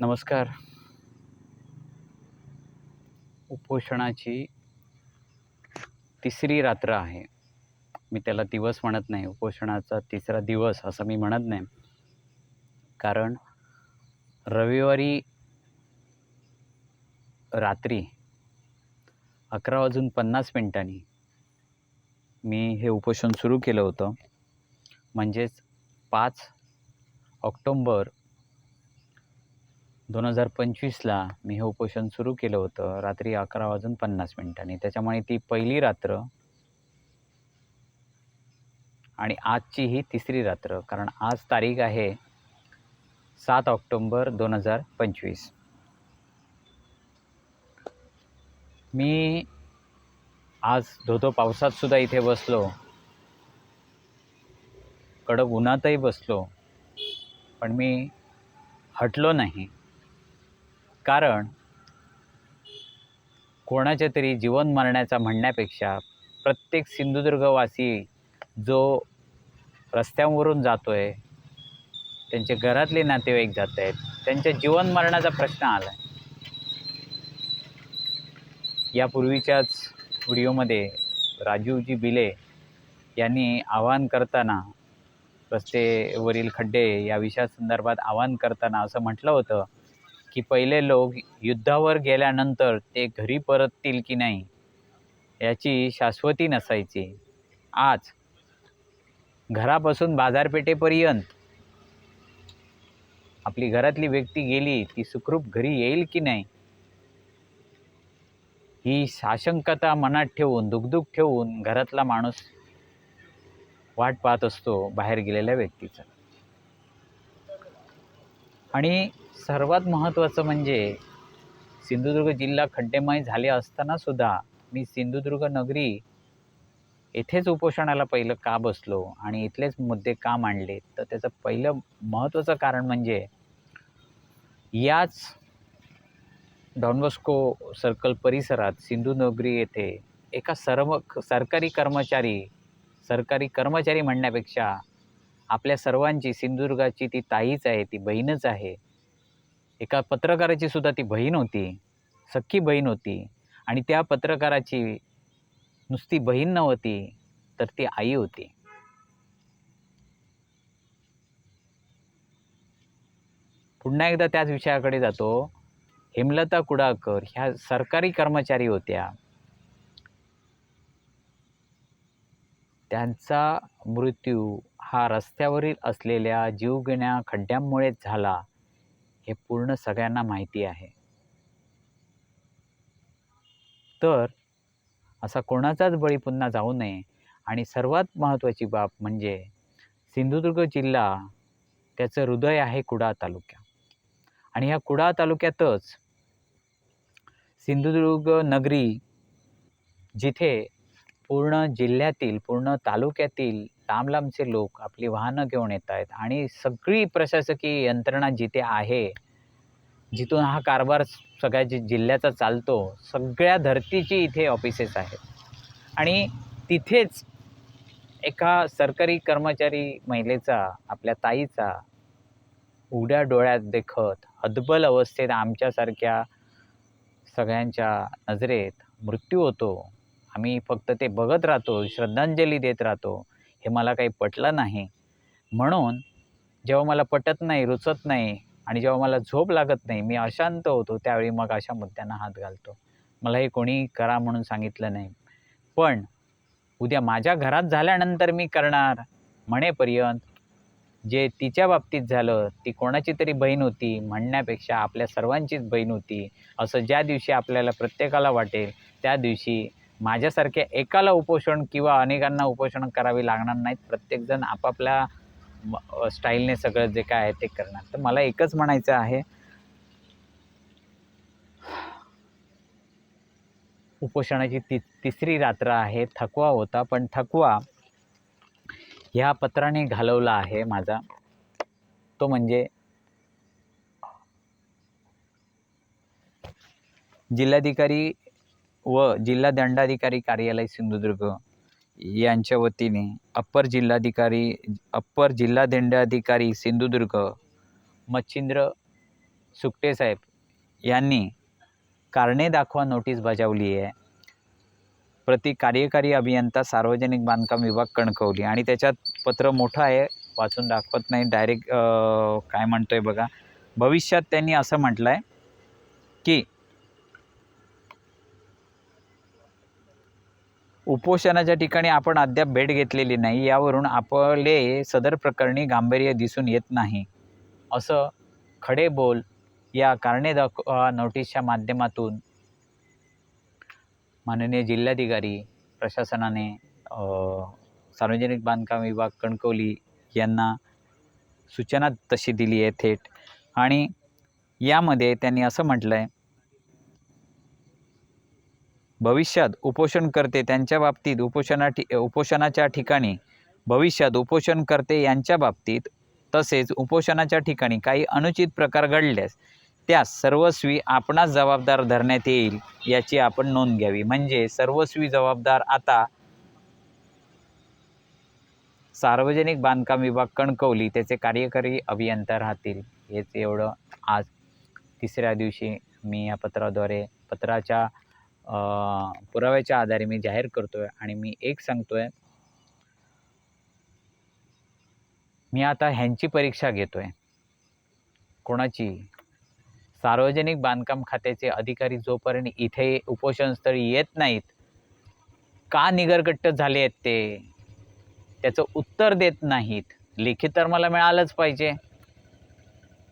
नमस्कार. उपोषणाची तिसरी रात्र आहे. मी त्याला दिवस म्हणत नाही उपोषणाचा तिसरा दिवस असं मी म्हणत नाही. कारण रविवारी रात्री अकरा वाजून पन्नास मिनिटांनी मी हे उपोषण सुरू केलं होतं. म्हणजेच पाच ऑक्टोंबर दोन हजार पंचवीसला मी हे उपोषण सुरू केलं होतं रात्री अकरा वाजून पन्नास मिनिटांनी त्याच्यामुळे ती पहिली रात्र आणि आजची ही तिसरी रात्र. कारण आज तारीख आहे सात ऑक्टोंबर दोन हजार पंचवीस. मी आज धोधो पावसात सुद्धा इथे बसलो. कडक उन्हातही बसलो. पण मी हटलो नाही. कारण कोणाच्या तरी जीवन मरण्याचा म्हणण्यापेक्षा प्रत्येक सिंधुदुर्गवासी जो रस्त्यांवरून जातो आहे त्यांचे घरातले नातेवाईक जात आहेत त्यांच्या जीवन मरणाचा प्रश्न आला आहे यापूर्वीच्याच व्हिडिओमध्ये राजीवजी बिले यांनी आवाहन करताना रस्तेवरील खड्डे या विषयासंदर्भात आवाहन करताना असं म्हटलं होतं की पहिले लोक युद्धावर गेल्यानंतर ते घरी परततील की नाही याची शाश्वती नसायची. आज घरापासून बाजारपेठेपर्यंत आपली घरातली व्यक्ती गेली ती सुखरूप घरी येईल की नाही? ही साशंकता मनात ठेवून दुखदुख ठेवून घरातला माणूस वाट पाहत असतो बाहेर गेलेल्या व्यक्तीचा. आणि सर्वात महत्त्वाचं म्हणजे सिंधुदुर्ग जिल्हा खड्डेमय झाले असताना सुद्धा मी सिंधुदुर्ग नगरी येथेच उपोषणाला पहिलं का बसलो आणि इथलेच मुद्दे का मांडले? तर त्याचं पहिलं महत्त्वाचं कारण म्हणजे याच डॉनबॉस्को सर्कल परिसरात सिंधुनगरी येथे एका सर्व सरकारी कर्मचारी सरकारी कर्मचारी म्हणण्यापेक्षा आपल्या सर्वांची सिंधुदुर्गाची ती ताईच आहे ती बहीणच आहे. एका पत्रकाराची सुद्धा ती बहीण होती सख्खी बहीण होती. आणि त्या पत्रकाराची नुसती बहीण नव्हती तर ती आई होती. पुन्हा एकदा त्याच विषयाकडे जातो. हेमलता कुडाळकर ह्या सरकारी कर्मचारी होत्या. त्यांचा मृत्यू हा रस्त्यावरील असलेल्या जीवघेण्या खड्ड्यांमुळेच झाला हे पूर्ण सगळ्यांना माहिती आहे. तर असा कोणाचाच बळी पुन्हा जाऊ नये आणि सर्वात महत्त्वाची बाब म्हणजे सिंधुदुर्ग जिल्हा त्याचं हृदय आहे कुडाळ तालुक्या आणि ह्या कुडाळ तालुक्यातच सिंधुदुर्ग नगरी जिथे पूर्ण जिल्ह्यातील पूर्ण तालुक्यातील लांब लांबचे लोक आपली वाहनं घेऊन येत आहेत आणि सगळी प्रशासकीय यंत्रणा जिथे आहे जिथून हा कारभार सगळ्या जि जिल्ह्याचा चालतो सगळ्या धर्तीची इथे ऑफिसेस आहेत. आणि तिथेच एका सरकारी कर्मचारी महिलेचा आपल्या ताईचा उड्या डोळ्यात देखत हदबल अवस्थेत आमच्यासारख्या सगळ्यांच्या नजरेत मृत्यू होतो. आम्ही फक्त ते बघत राहतो श्रद्धांजली देत राहतो. हे मला काही पटलं नाही. म्हणून जेव्हा मला पटत नाही रुचत नाही आणि जेव्हा मला झोप लागत नाही मी अशांत होतो त्यावेळी मग अशा मुद्द्यांना हात घालतो. मला हे कोणी करा म्हणून सांगितलं नाही. पण उद्या माझ्या घरात झाल्यानंतर मी करणार म्हणेपर्यंत जे तिच्या बाबतीत झालं ती कोणाची तरी बहीण होती म्हणण्यापेक्षा आपल्या सर्वांचीच बहीण होती. असं ज्या दिवशी आपल्याला प्रत्येकाला वाटेल त्या दिवशी माझ्यासारख्या एकाला उपोषण किंवा अनेकांना उपोषण करावे लागणार नाहीत. प्रत्येकजण आपापल्या स्टाईलने सगळं जे काय आहे ते करणार. तर मला एकच म्हणायचं आहे उपोषणाची ति तिसरी रात्र आहे थकवा होता पण थकवा ह्या पत्राने घालवला आहे माझा. तो म्हणजे जिल्हाधिकारी व जिल्हा दंडाधिकारी कार्यालय सिंधुदुर्ग यांच्या वतीने अप्पर जिल्हाधिकारी अप्पर जिल्हा दंडाधिकारी सिंधुदुर्ग मच्छिंद्र सुकटे साहेब यांनी कारणे दाखवा नोटीस बजावली आहे. प्रति कार्यकारी अभियंता सार्वजनिक बांधकाम विभाग कणकवली आणि त्याच्यात पत्र मोठं आहे वाचून दाखवत नाही डायरेक्ट काय म्हणतोय बघा. भविष्यात त्यांनी असं म्हटलं आहे की उपोषणाच्या ठिकाणी आपण अद्याप भेट घेतलेली नाही. यावरून आपले सदर प्रकरणी गांभीर्य दिसून येत नाही. असं खडे बोल या कारणे दाखवा नोटीसच्या माध्यमातून माननीय जिल्हाधिकारी प्रशासनाने सार्वजनिक बांधकाम विभाग कणकवली यांना सूचना तशी दिली आहे थेट. आणि यामध्ये त्यांनी असं म्हटलं आहे भविष्यात उपोषणकर्ते त्यांच्या बाबतीत उपोषणा ठि उपोषणाच्या ठिकाणी भविष्यात उपोषणकर्ते यांच्या बाबतीत तसेच उपोषणाच्या ठिकाणी काही अनुचित प्रकार घडल्यास त्यास सर्वस्वी आपणास जबाबदार धरण्यात येईल याची आपण नोंद घ्यावी. म्हणजे सर्वस्वी जबाबदार आता सार्वजनिक बांधकाम विभाग कणकवली त्याचे कार्यकारी अभियंता राहतील. हेच एवढं. आज तिसऱ्या दिवशी मी या पत्राद्वारे पत्राच्या पुराव्याच्या आधारे मी जाहीर करतोय आणि मी एक सांगतोय मी आता ह्यांची परीक्षा घेतोय. कोणाची? सार्वजनिक बांधकाम खात्याचे अधिकारी जोपर्यंत इथे उपोषणस्थळी येत नाहीत का निगरगट्ट झाले आहेत ते? त्याचं उत्तर देत नाहीत. लिखित तर मला मिळालंच पाहिजे.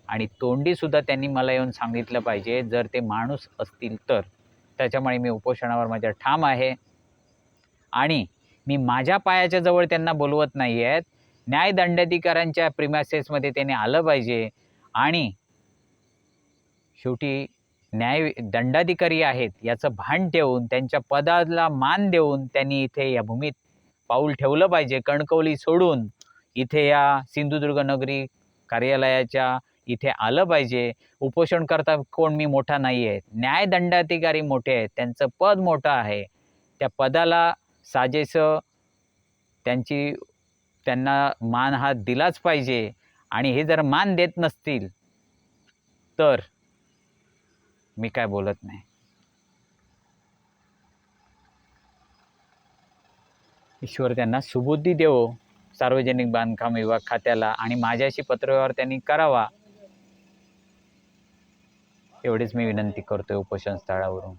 आणि तोंडीसुद्धा त्यांनी मला येऊन सांगितलं पाहिजे जर ते माणूस असतील तर. त्याच्यामुळे मी उपोषणावर माझ्या ठाम आहे. आणि मी माझ्या पायाच्या जवळ त्यांना बोलवत नाही आहेत. न्यायदंडाधिकाऱ्यांच्या प्रिमासेसमध्ये त्याने आलं पाहिजे. आणि शेवटी न्याय दंडाधिकारी आहेत याचं भान ठेवून त्यांच्या पदाला मान देऊन त्यांनी इथे या भूमीत पाऊल ठेवलं पाहिजे. कणकवली सोडून इथे या सिंधुदुर्ग नगरी कार्यालयाच्या इथे आलं पाहिजे. उपोषण करता कोण? मी मोठा नाही आहे न्यायदंडाधिकारी मोठे आहेत. त्यांचं पद मोठं आहे. त्या पदाला साजेसं त्यांची त्यांना मान हा दिलाच पाहिजे. आणि हे जर मान देत नसतील तर मी काय बोलत नाही. ईश्वर त्यांना सुबुद्धी देवो. सार्वजनिक बांधकाम विभाग खात्याला आणि माझ्याशी पत्रव्यवहार त्यांनी करावा. एवढीच मी विनंती करतोय उपोषण स्थळावरून.